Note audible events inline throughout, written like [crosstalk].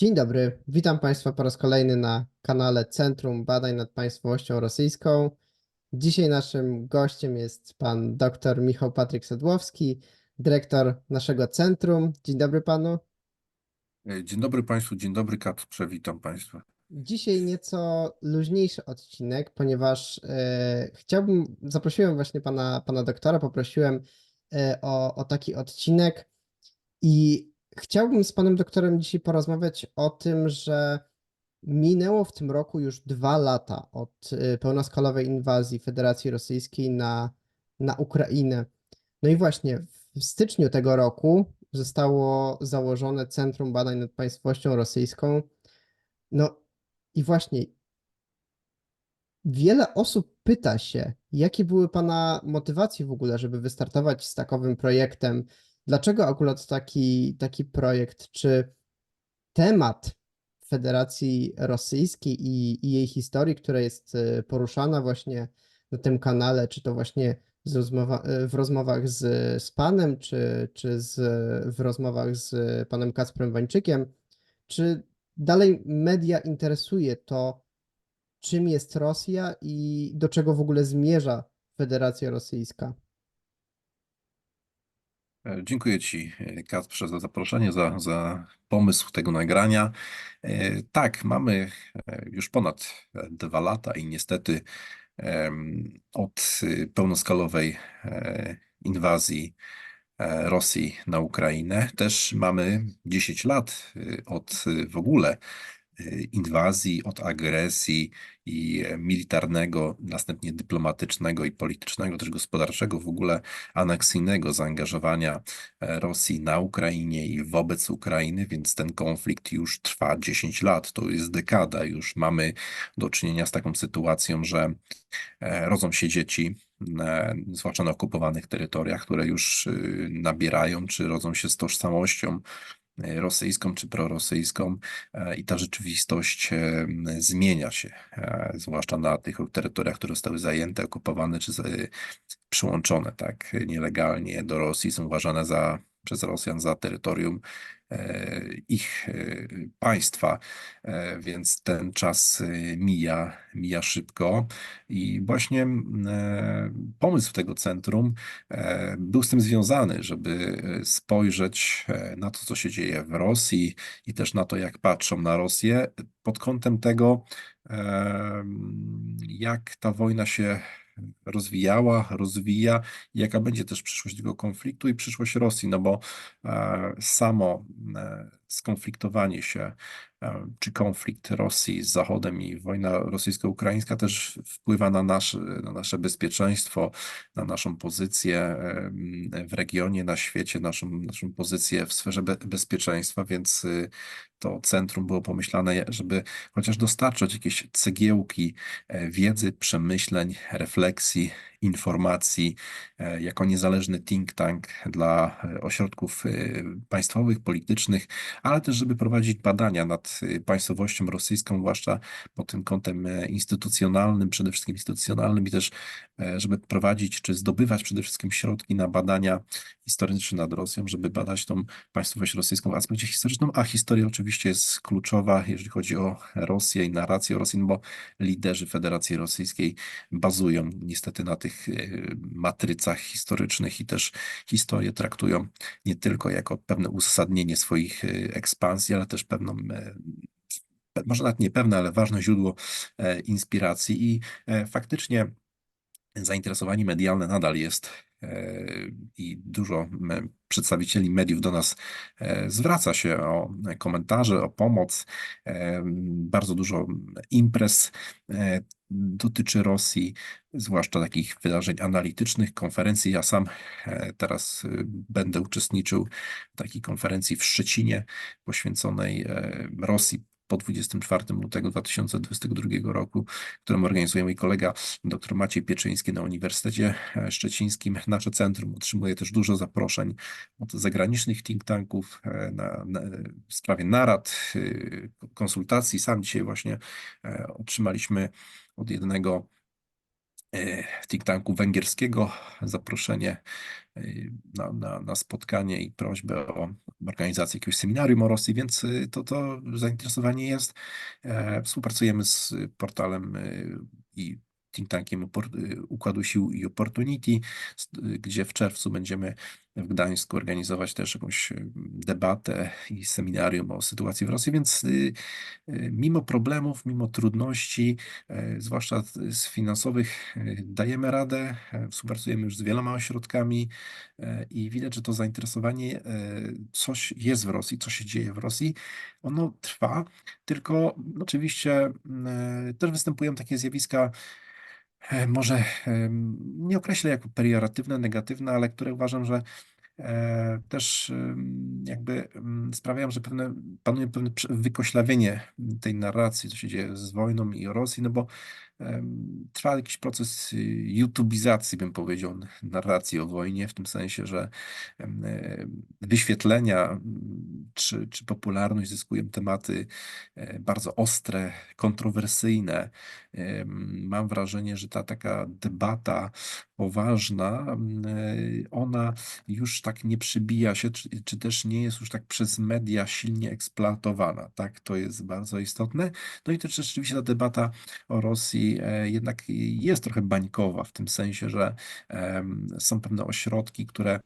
Dzień dobry, witam Państwa po raz kolejny na kanale Centrum Badań nad Państwowością Rosyjską. Dzisiaj naszym gościem jest pan dr Michał Patryk Sedłowski, dyrektor naszego centrum. Dzień dobry panu. E, Dzień dobry Państwu, dzień dobry Kacprze, witam Państwa. Dzisiaj nieco luźniejszy odcinek, ponieważ e, chciałbym, zaprosiłem właśnie pana, pana doktora, poprosiłem e, o, o taki odcinek i chciałbym z panem doktorem dzisiaj porozmawiać o tym, że minęło w tym roku już dwa lata od e, pełnoskalowej inwazji Federacji Rosyjskiej na, na Ukrainę. No i właśnie w styczniu tego roku zostało założone Centrum Badań nad Państwowością Rosyjską. No i właśnie wiele osób pyta się, jakie były Pana motywacje w ogóle, żeby wystartować z takowym projektem? Dlaczego akurat taki, taki projekt? Czy temat Federacji Rosyjskiej i, i jej historii, która jest e, poruszana właśnie na tym kanale, czy to właśnie rozmowa, e, w rozmowach z, z Panem, czy, czy z, w rozmowach z Panem Kacprem Wańczykiem, czy dalej media interesuje to, czym jest Rosja i do czego w ogóle zmierza Federacja Rosyjska? E, Dziękuję Ci, e, Kacprze, za zaproszenie, za, za pomysł tego nagrania. E, Tak, mamy już ponad dwa lata i niestety od e, pełnoskalowej inwazji Rosji na Ukrainę też mamy 10 lat e, od e, w ogóle inwazji, od agresji i e, militarnego, następnie dyplomatycznego i politycznego, też gospodarczego, w ogóle aneksyjnego zaangażowania e, Rosji na Ukrainie i wobec Ukrainy, więc ten konflikt już trwa 10 lat, to jest dekada, już mamy do czynienia z taką sytuacją, że e, rodzą się dzieci, zwłaszcza na okupowanych terytoriach, które już y, nabierają, czy rodzą się z tożsamością rosyjską czy prorosyjską e, i ta rzeczywistość e, zmienia się, e, zwłaszcza na tych terytoriach, które zostały zajęte, okupowane czy przyłączone tak? Nielegalnie do Rosji, są uważane za, przez Rosjan za terytorium e, ich e, państwa, E, więc ten czas e, mija, mija szybko. I właśnie e, pomysł tego centrum e, był z tym związany, żeby e, spojrzeć e, na to, co się dzieje w Rosji i też na to, jak patrzą na Rosję pod kątem tego, e, jak ta wojna się rozwijała, rozwija, jaka będzie też przyszłość tego konfliktu i przyszłość Rosji, no bo e, samo e, skonfliktowanie się, e, czy konflikt Rosji z Zachodem i wojna rosyjsko-ukraińska też wpływa na nasze, na nasze bezpieczeństwo, na naszą pozycję e, w regionie, na świecie, naszą, naszą pozycję w sferze be, bezpieczeństwa, więc y, to centrum było pomyślane, żeby chociaż dostarczać jakieś cegiełki e, wiedzy, przemyśleń, refleksji, informacji, jako niezależny think tank dla ośrodków państwowych, politycznych, ale też, żeby prowadzić badania nad e, państwowością rosyjską, zwłaszcza pod tym kątem e, instytucjonalnym, przede wszystkim instytucjonalnym i też, e, żeby prowadzić czy zdobywać przede wszystkim środki na badania historyczne nad Rosją, żeby badać tą państwowość rosyjską w aspekcie historycznym, a historia oczywiście jest kluczowa, jeżeli chodzi o Rosję i narrację Rosji, no bo liderzy Federacji Rosyjskiej bazują niestety na tych e, matrycach historycznych i też historię traktują nie tylko jako pewne uzasadnienie swoich e, ekspansji, ale też pewną e, może nawet nie pewne, ale ważne źródło inspiracji i faktycznie zainteresowanie medialne nadal jest e, i dużo przedstawicieli mediów do nas e, zwraca się o komentarze, o pomoc. E, Bardzo dużo imprez dotyczy Rosji, zwłaszcza takich wydarzeń analitycznych, konferencji. Ja sam teraz będę uczestniczył w takiej konferencji w Szczecinie poświęconej Rosji po 24 lutego 2022 roku, którą organizuje mój kolega dr Maciej Pieczyński na Uniwersytecie Szczecińskim. Nasze centrum otrzymuje też dużo zaproszeń od zagranicznych think tanków e, na, na, w sprawie narad, e, konsultacji. Sam dzisiaj właśnie e, otrzymaliśmy od jednego think tanku węgierskiego zaproszenie e, na, na, na spotkanie i prośbę o organizacji jakiegoś seminarium o Rosji, więc y, to, to zainteresowanie jest. E, Współpracujemy z portalem i think tankiem y, Układu Sił i Opportunity, y, gdzie w czerwcu będziemy w Gdańsku organizować też jakąś y, debatę i seminarium o sytuacji w Rosji, więc mimo problemów, mimo trudności, e, zwłaszcza z- finansowych, e, dajemy radę, e, współpracujemy już z wieloma ośrodkami i widać, że to zainteresowanie, coś jest w Rosji, co się dzieje w Rosji, ono trwa, tylko oczywiście mm, też występują takie zjawiska, może em, nie określę jako pejoratywne, negatywne, ale które uważam, że e, też jakby sprawiają, że pewne, panuje pewne wykoślawienie tej narracji, co się dzieje z wojną i o Rosji, no bo trwa jakiś proces youtubizacji, bym powiedział, narracji o wojnie, w tym sensie, że e, wyświetlenia m, czy, czy popularność zyskują tematy e, bardzo ostre, kontrowersyjne. Mam wrażenie, że ta taka debata poważna, m, e, ona już tak nie przybija się, czy, czy też nie jest już tak przez media silnie eksploatowana. Tak, to jest bardzo istotne. No i też rzeczywiście ta debata o Rosji e, jednak jest trochę bańkowa, w tym sensie, że są pewne ośrodki, które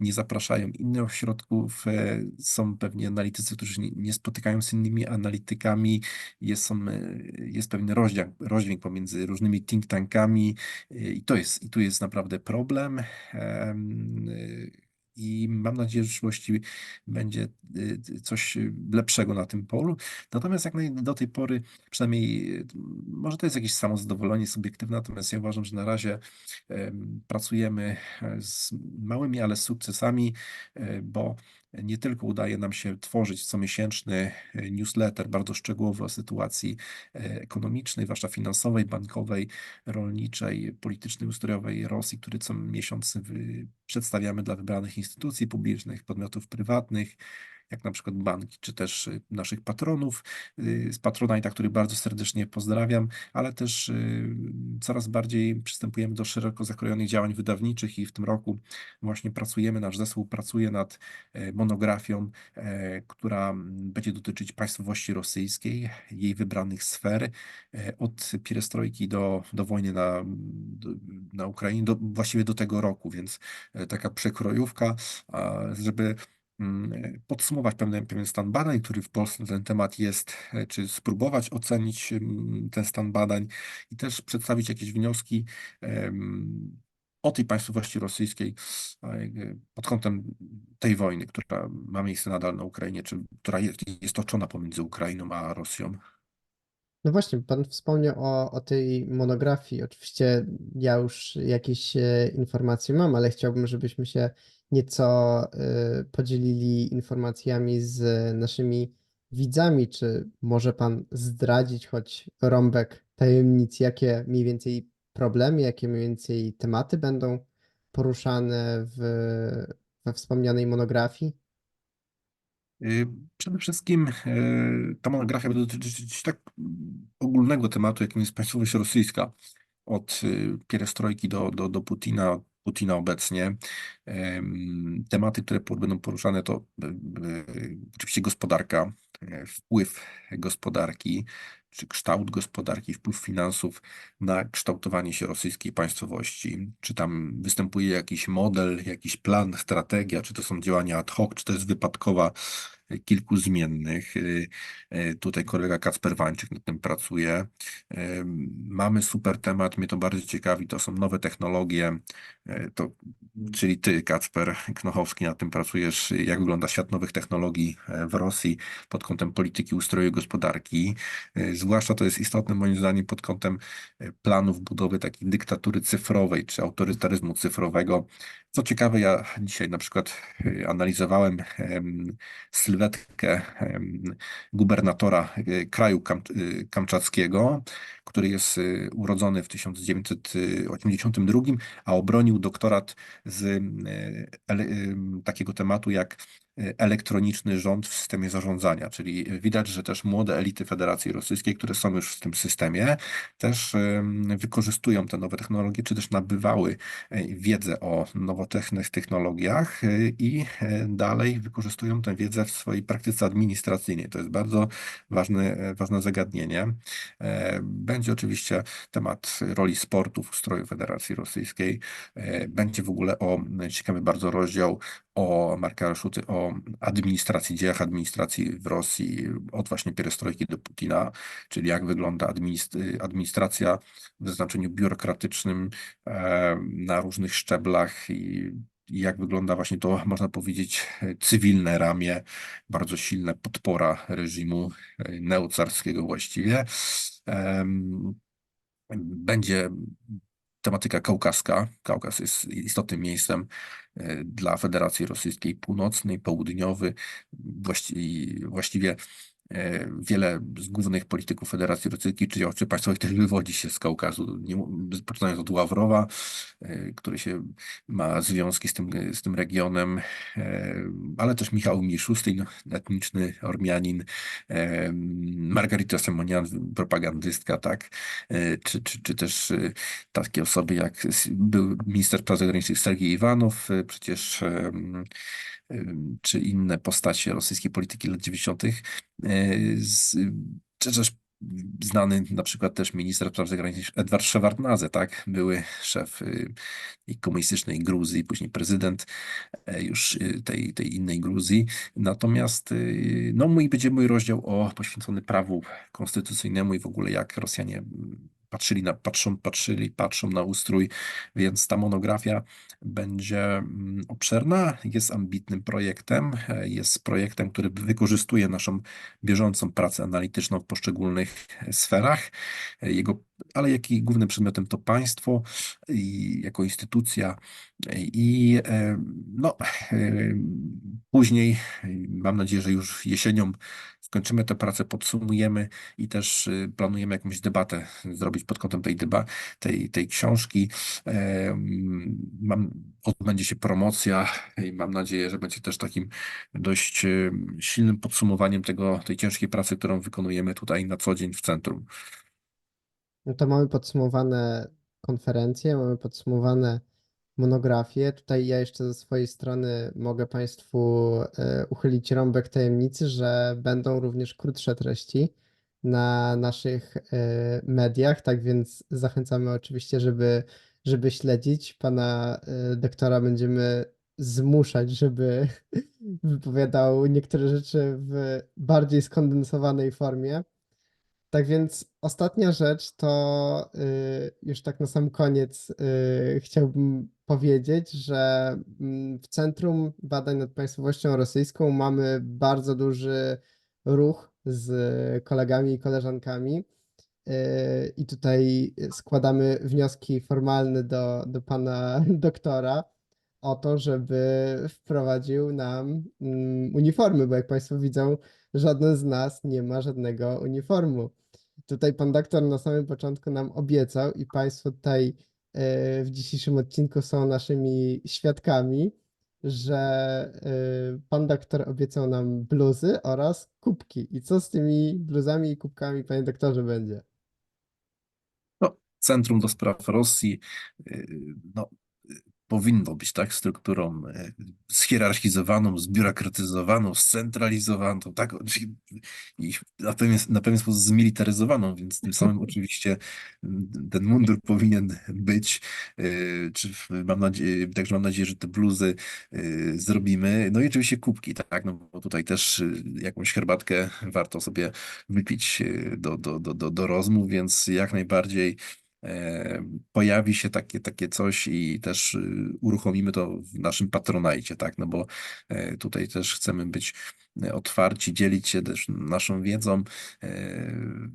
nie zapraszają innych ośrodków, e, są pewnie analitycy, którzy nie, spotykają z innymi analitykami, jest, są, e, jest pewien rozdźwięk, rozdźwięk pomiędzy różnymi think tankami i to jest, i tu jest naprawdę problem. I mam nadzieję, że w przyszłości będzie y, coś lepszego na tym polu. Natomiast jak do tej pory, przynajmniej y, może to jest jakieś samozadowolenie subiektywne, natomiast ja uważam, że na razie em, pracujemy e, z małymi, ale sukcesami, e, bo nie tylko udaje nam się tworzyć comiesięczny e, newsletter bardzo szczegółowy o sytuacji e, ekonomicznej, zwłaszcza finansowej, bankowej, rolniczej, politycznej, ustrojowej Rosji, który co miesiąc wy- przedstawiamy dla wybranych instytucji publicznych, podmiotów prywatnych, jak na przykład banki, czy też y, naszych patronów. Y, z Patronite'a, których bardzo serdecznie pozdrawiam, ale też y, coraz bardziej przystępujemy do szeroko zakrojonych działań wydawniczych i w tym roku właśnie pracujemy, nasz zespół pracuje nad e, monografią, e, która będzie dotyczyć państwowości rosyjskiej, jej wybranych sfer, e, od pierestrojki do, do wojny na, na Ukrainie, do, właściwie do tego roku, więc taka przekrojówka, żeby podsumować pewien, pewien stan badań, który w Polsce na ten temat jest, e, czy spróbować ocenić mm, ten stan badań i też przedstawić jakieś wnioski o tej państwowości rosyjskiej e, pod kątem tej wojny, która ma miejsce nadal na Ukrainie, czy która jest, jest toczona pomiędzy Ukrainą a Rosją. No właśnie, pan wspomniał o, o tej monografii. Oczywiście ja już jakieś e, informacje mam, ale chciałbym, żebyśmy się nieco e, podzielili informacjami z naszymi widzami. Czy może pan zdradzić choć rąbek tajemnic, jakie mniej więcej problemy, jakie mniej więcej tematy będą poruszane w, we wspomnianej monografii? Y, Przede wszystkim y, ta monografia będzie dotyczyć tak ogólnego tematu, jakim jest państwowość rosyjska. Od y, pierestrojki do, do, do Putina, Putina obecnie. Em, Tematy, które będą poruszane, to y, y, oczywiście gospodarka, y, wpływ gospodarki, czy kształt gospodarki, wpływ finansów na kształtowanie się rosyjskiej państwowości. Czy tam występuje jakiś model, jakiś plan, strategia, czy to są działania ad hoc, czy to jest wypadkowa kilku zmiennych. Y, y, Tutaj kolega Kacper Wańczyk nad tym pracuje. Ym, Mamy super temat, mnie to bardzo ciekawi, to są nowe technologie, y, to, czyli ty, Kacper Knochowski, nad tym pracujesz, y, jak wygląda świat nowych technologii w Rosji pod kątem polityki ustroju gospodarki. Y, Zwłaszcza to jest istotne moim zdaniem pod kątem planów budowy takiej dyktatury cyfrowej czy autorytaryzmu cyfrowego. Co ciekawe, ja dzisiaj na przykład y, analizowałem em, sylwetkę gubernatora y, kraju kam, y, kamczackiego, który jest y, urodzony w 1982, a obronił doktorat z y, takiego tematu jak e, elektroniczny rząd w systemie zarządzania, czyli widać, że też młode elity Federacji Rosyjskiej, które są już w tym systemie, też wykorzystują te nowe technologie, czy też nabywały e, wiedzę o nowoczesnych technologiach e, i e, dalej wykorzystują tę wiedzę w swojej praktyce administracyjnej. To jest bardzo ważne, e, ważne zagadnienie. E, Będzie oczywiście temat roli sportu w ustroju Federacji Rosyjskiej. E, Będzie w ogóle o ciekawy bardzo rozdział o Marka Szuty, o administracji, dziejach administracji w Rosji, od właśnie pierestrojki do Putina, czyli jak wygląda administ- administracja w znaczeniu biurokratycznym e, na różnych szczeblach i jak wygląda właśnie to, można powiedzieć, cywilne ramię, bardzo silna podpora reżimu e, neocarskiego właściwie. Będzie tematyka kaukaska. Kaukaz jest istotnym miejscem e, dla Federacji Rosyjskiej Północnej, Południowy. Właści- Właściwie wiele z głównych polityków Federacji Rosyjskiej czy, czy państwowych też wywodzi się z Kaukazu. Nie, poczynając od Ławrowa, e, który się ma związki z tym, z tym regionem, e, ale też Michał Miszustyn, etniczny Ormianin, e, Margarita Simonian, propagandystka, tak, e, czy, czy, czy też e, takie osoby jak był minister spraw zagranicznych Sergiej Iwanow, e, przecież czy inne postacie rosyjskiej polityki lat 90., e, z- czy też znany na przykład też minister spraw zagranicznych Edward Szewardnadze, tak, były szef y, komunistycznej Gruzji, później prezydent e, już y, tej, tej innej Gruzji. Natomiast y, no mój będzie mój rozdział o poświęcony prawu konstytucyjnemu i w ogóle jak Rosjanie mm, patrzyli na, patrzą, patrzyli, patrzą na ustrój, więc ta monografia będzie mm, obszerna, jest ambitnym projektem, e, jest projektem, który wykorzystuje naszą bieżącą pracę analityczną w poszczególnych e, sferach, e, jego, ale jak i głównym przedmiotem to państwo i jako instytucja i no, później, mam nadzieję, że już jesienią skończymy tę pracę, podsumujemy i też y, planujemy jakąś debatę zrobić pod kątem tej, deba, tej, tej książki. Mam, odbędzie się promocja i mam nadzieję, że będzie też takim dość y, silnym podsumowaniem tego, tej ciężkiej pracy, którą wykonujemy tutaj na co dzień w centrum. No to mamy podsumowane konferencje, mamy podsumowane monografie. Tutaj ja jeszcze ze swojej strony mogę Państwu e, uchylić rąbek tajemnicy, że będą również krótsze treści na naszych e, mediach, tak więc zachęcamy oczywiście, żeby, żeby śledzić. Pana e, doktora będziemy zmuszać, żeby [laughs] wypowiadał niektóre rzeczy w bardziej skondensowanej formie. Tak więc ostatnia rzecz to już tak na sam koniec chciałbym powiedzieć, że mm, w Centrum Badań nad Państwowością Rosyjską mamy bardzo duży ruch z kolegami i koleżankami. Y, I tutaj składamy wnioski formalne do, do pana [laughs] doktora o to, żeby wprowadził nam mm, uniformy, bo jak Państwo widzą, żaden z nas nie ma żadnego uniformu. Tutaj pan doktor na samym początku nam obiecał i Państwo tutaj w dzisiejszym odcinku są naszymi świadkami, że e, pan doktor obiecał nam bluzy oraz kubki. I co z tymi bluzami i kubkami, panie doktorze, będzie? No, Centrum do Spraw Rosji y, no, powinno być tak? Strukturą y, schierarchizowaną, zbiurokratyzowaną, scentralizowaną, tak, i na pewien, na pewien sposób zmilitaryzowaną, więc tym samym oczywiście ten mundur powinien być, y, czy mam nadzieję, także mam nadzieję, że te bluzy y, zrobimy, no i oczywiście kubki, tak, no bo tutaj też jakąś herbatkę warto sobie wypić do, do, do, do, do rozmów, więc jak najbardziej e, pojawi się takie, takie coś i też y, uruchomimy to w naszym patronajcie, tak? No bo e, tutaj też chcemy być e, otwarci, dzielić się też naszą wiedzą, e,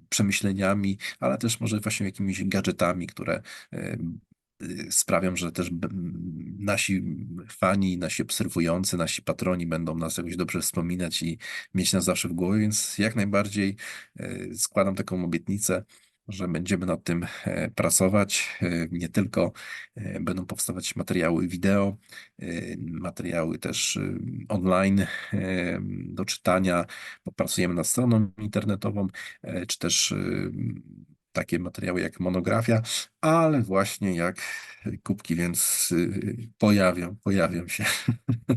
przemyśleniami, ale też może właśnie jakimiś gadżetami, które y, sprawią, że też nasi fani, nasi obserwujący, nasi patroni będą nas jakoś dobrze wspominać i mieć nas zawsze w głowie, więc jak najbardziej składam taką obietnicę że będziemy nad tym e, pracować. E, Nie tylko e, będą powstawać materiały wideo, materiały też online do czytania. Popracujemy nad stroną internetową, czy też takie materiały jak monografia, ale właśnie jak kubki, więc pojawią, pojawią się.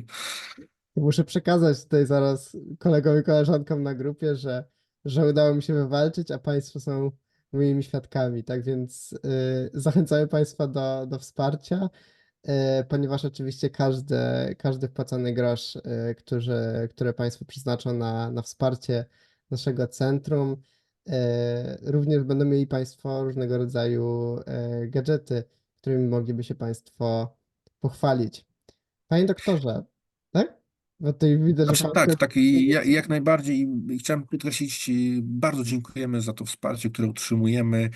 [laughs] Muszę przekazać tutaj zaraz kolegom i koleżankom na grupie, że, że udało mi się wywalczyć, a Państwo są moimi świadkami. Tak więc y, zachęcamy Państwa do, do wsparcia, y, ponieważ oczywiście każdy, każdy wpłacony grosz, y, którzy, które Państwo przeznaczą na, na wsparcie naszego centrum, y, również będą mieli Państwo różnego rodzaju y, gadżety, którymi mogliby się Państwo pochwalić. Panie doktorze, tak? Tutaj widzę, że Znaczy, pan tak, tak, i ja- jak najbardziej. I chciałem podkreślić, y, bardzo dziękujemy za to wsparcie, które utrzymujemy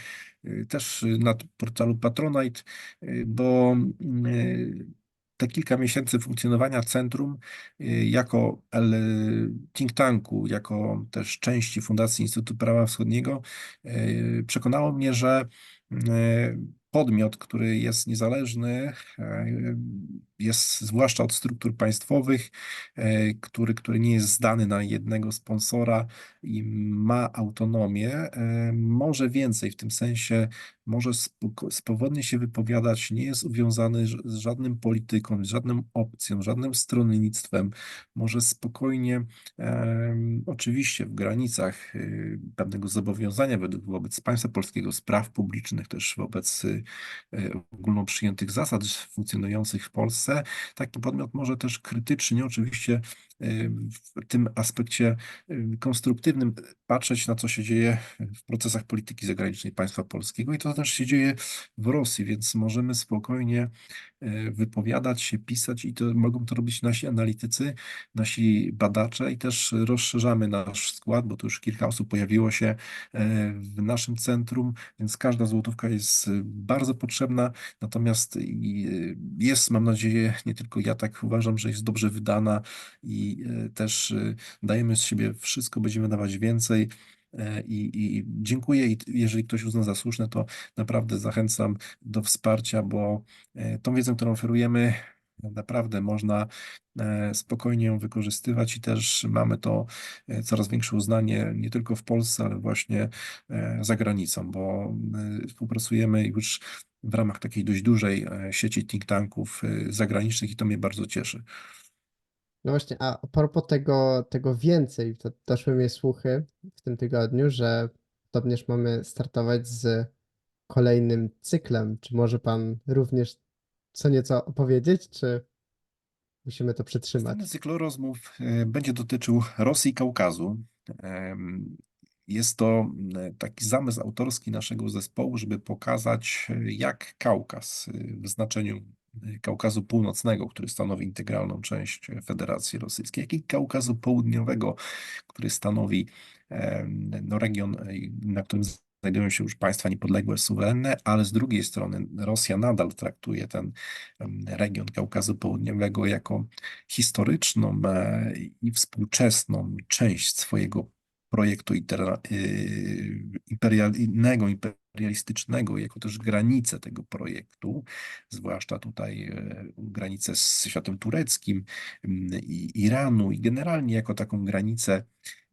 y, też y, na portalu Patronite, y, bo y, te kilka miesięcy funkcjonowania centrum y, jako L- think tanku, jako też części Fundacji Instytutu Prawa Wschodniego y, przekonało mnie, że y, podmiot, który jest niezależny, y, jest zwłaszcza od struktur państwowych, e, który, który nie jest zdany na jednego sponsora i ma autonomię, e, może więcej w tym sensie, może swobodnie się wypowiadać, nie jest uwiązany z żadnym polityką, z żadną opcją, żadnym stronnictwem, może spokojnie, oczywiście w granicach y, pewnego zobowiązania wobec państwa polskiego, spraw publicznych, też wobec y, y, ogólno przyjętych zasad funkcjonujących w Polsce, taki podmiot może też krytycznie, oczywiście w tym aspekcie y, konstruktywnym patrzeć na co się dzieje w procesach polityki zagranicznej państwa polskiego i to też się dzieje w Rosji, więc możemy spokojnie y, wypowiadać się, pisać i to mogą to robić nasi analitycy, nasi badacze i też rozszerzamy nasz skład, bo tu już kilka osób pojawiło się y, w naszym centrum, więc każda złotówka jest bardzo potrzebna, natomiast jest, mam nadzieję, nie tylko ja tak uważam, że jest dobrze wydana i y, też y, dajemy z siebie wszystko, będziemy dawać więcej. E, I, I dziękuję, i jeżeli ktoś uzna za słuszne, to naprawdę zachęcam do wsparcia, bo e, tą wiedzę, którą oferujemy, naprawdę można e, spokojnie ją wykorzystywać i też mamy to e, coraz większe uznanie nie tylko w Polsce, ale właśnie e, za granicą, bo e, współpracujemy już w ramach takiej dość dużej e, sieci think tanków e, zagranicznych i to mnie bardzo cieszy. No właśnie, a propos tego, tego więcej, to doszły mnie słuchy w tym tygodniu, że podobnież mamy startować z kolejnym cyklem. Czy może pan również co nieco opowiedzieć, czy musimy to przytrzymać? Następny cykl rozmów e, będzie dotyczył Rosji i Kaukazu. Jest to e, taki zamysł autorski naszego zespołu, żeby pokazać, e, jak Kaukaz w znaczeniu Kaukazu Północnego, który stanowi integralną część Federacji Rosyjskiej, jak i Kaukazu Południowego, który stanowi no, region, na którym znajdują się już państwa niepodległe, suwerenne, ale z drugiej strony Rosja nadal traktuje ten region Kaukazu Południowego jako historyczną e, i współczesną część swojego projektu itera- y, imperialnego, imperialistycznego, jako też granice tego projektu, zwłaszcza tutaj e, granice z światem tureckim mm, i Iranu i generalnie jako taką granicę,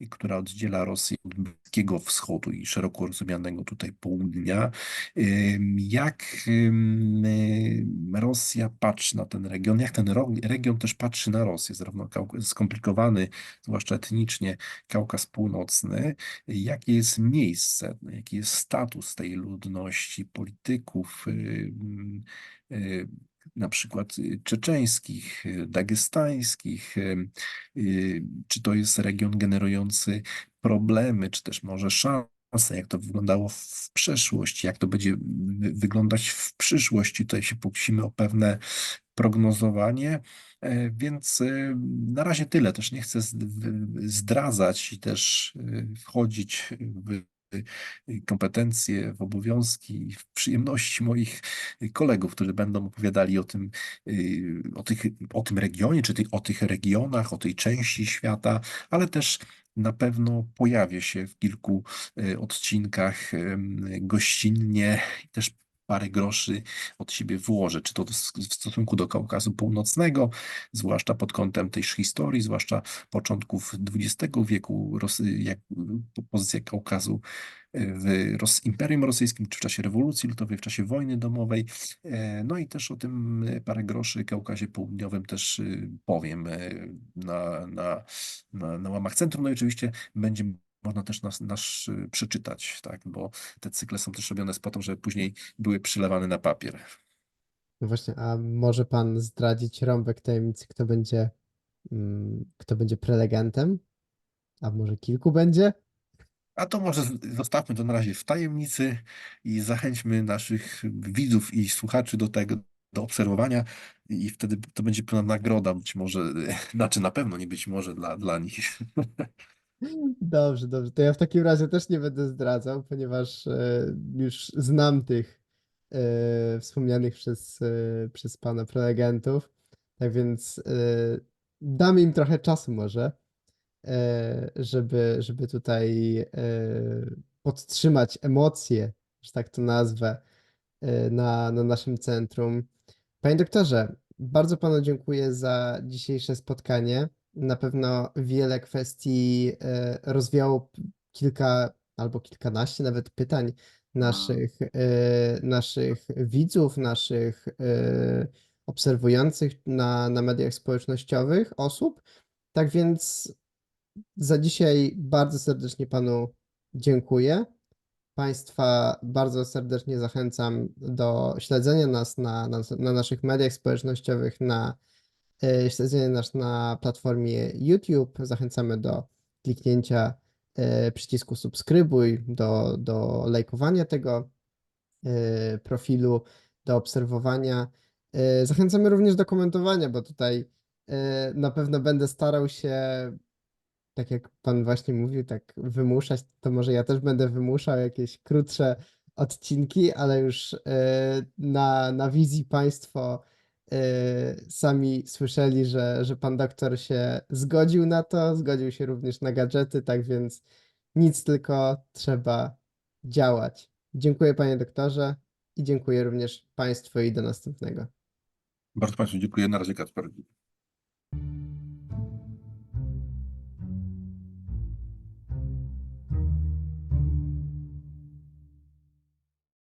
która oddziela Rosję od Bliskiego Wschodu i szeroko rozumianego tutaj południa. Jak y, Rosja patrzy na ten region, jak ten region też patrzy na Rosję, zarówno skomplikowany, zwłaszcza etnicznie, Kaukaz Północny, jakie jest miejsce, jaki jest status tej ludności, polityków, na przykład y, czeczeńskich, y, dagestańskich, y, czy to jest region generujący problemy, czy też może szanse, jak to wyglądało w przeszłości, jak to będzie wy- wyglądać w przyszłości. Tutaj się pokusimy o pewne prognozowanie, e, więc na razie tyle. Też nie chcę zdradzać i też wchodzić w kompetencje, w obowiązki, w przyjemności moich kolegów, którzy będą opowiadali o tym, y, o tych, o tym regionie, czy tych, o tych regionach, o tej części świata, ale też na pewno pojawię się w kilku odcinkach gościnnie też parę groszy od siebie włożę, czy to w stosunku do Kaukazu Północnego, zwłaszcza pod kątem tej historii, zwłaszcza początków XX wieku, jak po- pozycja Kaukazu w Ros Imperium Rosyjskim, czy w czasie rewolucji ludowej, w czasie wojny domowej. E, No i też o tym e, parę groszy Kaukazie Południowym też e, powiem e, na, na, na, na łamach centrum. No i oczywiście będzie można też nas, nasz e, przeczytać, tak, bo te cykle są też robione po to, żeby później były przylewane na papier. No właśnie, a może pan zdradzić rąbek tajemnicy, kto będzie, mm, kto będzie prelegentem? A może kilku będzie? A to może z- zostawmy to na razie w tajemnicy i zachęćmy naszych widzów i słuchaczy do tego, do obserwowania i wtedy to będzie pewna nagroda, być może, [laughs] znaczy na pewno nie być może dla, dla nich. [laughs] Dobrze, dobrze. To ja w takim razie też nie będę zdradzał, ponieważ e, już znam tych e, wspomnianych przez, e, przez pana prelegentów. Tak więc e, dam im trochę czasu może, e, żeby, żeby tutaj e, podtrzymać emocje, że tak to nazwę, e, na, na naszym centrum. Panie doktorze, bardzo panu dziękuję za dzisiejsze spotkanie. Na pewno wiele kwestii e, rozwiało kilka albo kilkanaście nawet pytań naszych, e, naszych widzów, naszych e, obserwujących na, na mediach społecznościowych osób. Tak więc za dzisiaj bardzo serdecznie panu dziękuję. Państwa bardzo serdecznie zachęcam do śledzenia nas na, na, na naszych mediach społecznościowych, na śledzenie nas na platformie YouTube. Zachęcamy do kliknięcia e, przycisku subskrybuj, do, do lajkowania tego e, profilu, do obserwowania. E, Zachęcamy również do komentowania, bo tutaj e, na pewno będę starał się tak jak pan właśnie mówił, tak wymuszać, to może ja też będę wymuszał jakieś krótsze odcinki, ale już e, na, na wizji państwo e, sami słyszeli, że, że pan doktor się zgodził na to, zgodził się również na gadżety, tak więc nic tylko trzeba działać. Dziękuję panie doktorze i dziękuję również państwu i do następnego. Bardzo Państwu dziękuję. Na razie, Kacper.